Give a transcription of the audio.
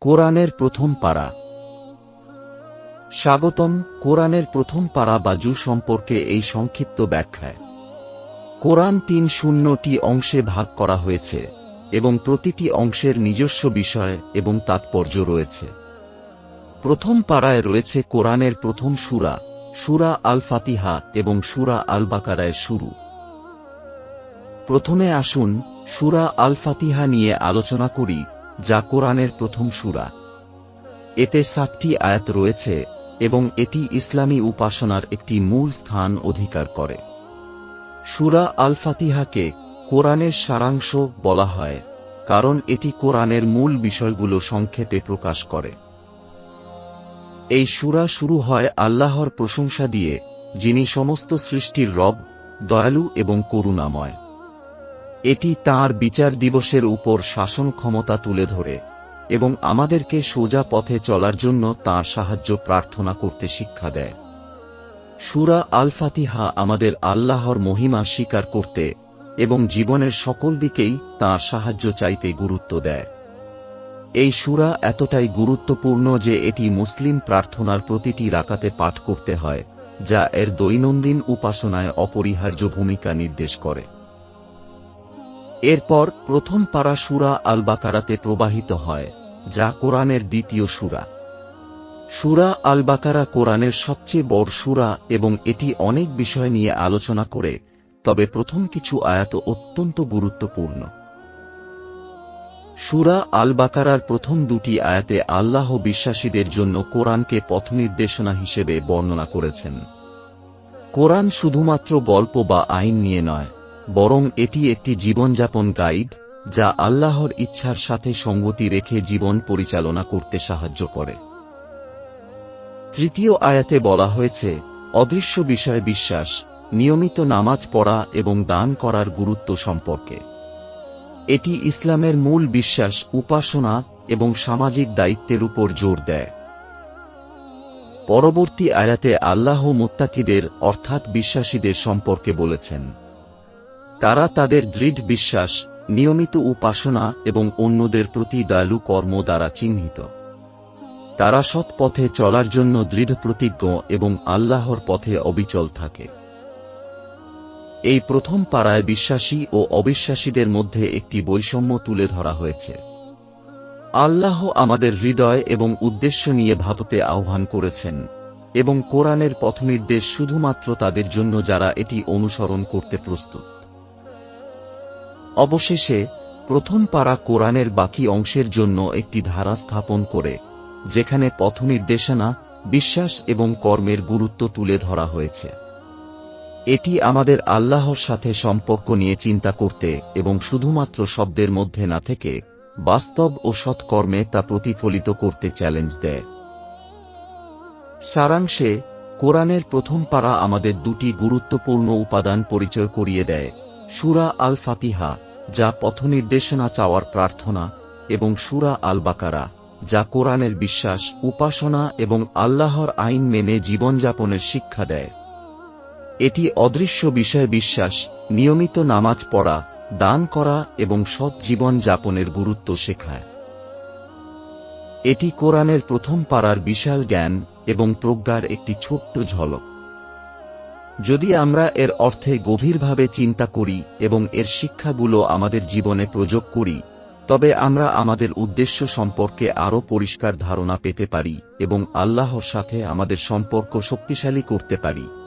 কোরআনের প্রথম পারা। স্বাগতম, কোরআনের প্রথম পারা বা জু সম্পর্কে এই সংক্ষিপ্ত ব্যাখ্যায়। কোরআন তিন শূন্যটি অংশে ভাগ করা হয়েছে এবং প্রতিটি অংশের নিজস্ব বিষয় এবং তাৎপর্য রয়েছে। প্রথম পাড়ায় রয়েছে কোরআনের প্রথম সুরা সুরা আল ফাতিহা এবং সুরা আল বাকারায় শুরু। প্রথমে আসুন সুরা আল ফাতিহা নিয়ে আলোচনা করি যা কোরআনের প্রথম সুরা। এতে সাতটি আয়াত রয়েছে এবং এটি ইসলামী উপাসনার একটি মূল স্থান অধিকার করে। সুরা আল ফাতিহাকে কোরআনের সারাংশ বলা হয়, কারণ এটি কোরআনের মূল বিষয়গুলো সংক্ষেপে প্রকাশ করে। এই সুরা শুরু হয় আল্লাহর প্রশংসা দিয়ে, যিনি সমস্ত সৃষ্টির রব, দয়ালু এবং করুণাময়। এটি তার বিচার দিবসের উপর শাসন ক্ষমতা তুলে ধরে এবং আমাদেরকে সোজা পথে চলার জন্য তার সাহায্য প্রার্থনা করতে শিক্ষা দেয়। সুরা আল ফাতিহা আমাদের আল্লাহর মহিমা স্বীকার করতে এবং জীবনের সকল দিকেই তার সাহায্য চাইতে গুরুত্ব দেয়। এই সুরা এতটাই গুরুত্বপূর্ণ যে এটি মুসলিম প্রার্থনার প্রতিটি রাকাতে পাঠ করতে হয়, যা এর দৈনন্দিন উপাসনায় অপরিহার্য ভূমিকা নির্দেশ করে। এরপর প্রথম পারা সুরা আল বাকারাতে প্রবাহিত হয়, যা কোরআনের দ্বিতীয় সুরা। সুরা আল বাকারা কোরআনের সবচেয়ে বড় সুরা এবং এটি অনেক বিষয় নিয়ে আলোচনা করে, তবে প্রথম কিছু আয়াত অত্যন্ত গুরুত্বপূর্ণ। সুরা আল বাকারার প্রথম দুটি আয়াতে আল্লাহ বিশ্বাসীদের জন্য কোরআনকে পথনির্দেশনা হিসেবে বর্ণনা করেছেন। কোরআন শুধুমাত্র গল্প বা আইন নিয়ে নয় বরং এটি একটি জীবনযাপন গাইড, যা আল্লাহর ইচ্ছার সাথে সঙ্গতি রেখে জীবন পরিচালনা করতে সাহায্য করে। তৃতীয় আয়াতে বলা হয়েছে, অদৃশ্য বিষয়ে বিশ্বাস, নিয়মিত নামাজ পড়া এবং দান করার গুরুত্ব সম্পর্কে। এটি ইসলামের মূল বিশ্বাস, উপাসনা এবং সামাজিক দায়িত্বের উপর জোর দেয়। পরবর্তী আয়াতে আল্লাহ মোত্তাকিদের, অর্থাৎ বিশ্বাসীদের সম্পর্কে বলেছেন। তারা তাদের দৃঢ় বিশ্বাস, নিয়মিত উপাসনা এবং অন্যদের প্রতি দয়ালু কর্ম দ্বারা চিহ্নিত। তারা সৎ পথে চলার জন্য দৃঢ় প্রতিজ্ঞ এবং আল্লাহর পথে অবিচল থাকে। এই প্রথম পাড়ায় বিশ্বাসী ও অবিশ্বাসীদের মধ্যে একটি বৈষম্য তুলে ধরা হয়েছে। আল্লাহ আমাদের হৃদয় এবং উদ্দেশ্য নিয়ে ভাবতে আহ্বান করেছেন এবং কোরআনের পথনির্দেশ শুধুমাত্র তাদের জন্য যারা এটি অনুসরণ করতে প্রস্তুত। অবশেষে, প্রথম পাড়া কোরআনের বাকি অংশের জন্য একটি ধারা স্থাপন করে, যেখানে পথনির্দেশনা, বিশ্বাস এবং কর্মের গুরুত্ব তুলে ধরা হয়েছে। এটি আমাদের আল্লাহর সাথে সম্পর্ক নিয়ে চিন্তা করতে এবং শুধুমাত্র শব্দের মধ্যে না থেকে বাস্তব ও সৎকর্মে তা প্রতিফলিত করতে চ্যালেঞ্জ দেয়। সারাংশে, কোরআনের প্রথম পাড়া আমাদের দুটি গুরুত্বপূর্ণ উপাদান পরিচয় করিয়ে দেয়। সুরা আল ফাতিহা যা পথনির্দেশনা চাওয়ার প্রার্থনা, এবং সুরা আল বাকারা যা কোরআনের বিশ্বাস, উপাসনা এবং আল্লাহর আইন মেনে জীবনযাপনের শিক্ষা দেয়। এটি অদৃশ্য বিষয়ে বিশ্বাস, নিয়মিত নামাজ পড়া, দান করা এবং সৎ জীবন যাপনের গুরুত্ব শেখায়। এটি কোরআনের প্রথম পাড়ার বিশাল জ্ঞান এবং প্রজ্ঞার একটি ছোট্ট ঝলক। যদি আমরা এর অর্থে গভীরভাবে চিন্তা করি এবং এর শিক্ষাগুলো আমাদের জীবনে প্রয়োগ করি, তবে আমরা আমাদের উদ্দেশ্য সম্পর্কে আরও পরিষ্কার ধারণা পেতে পারি এবং আল্লাহর সাথে আমাদের সম্পর্ক শক্তিশালী করতে পারি।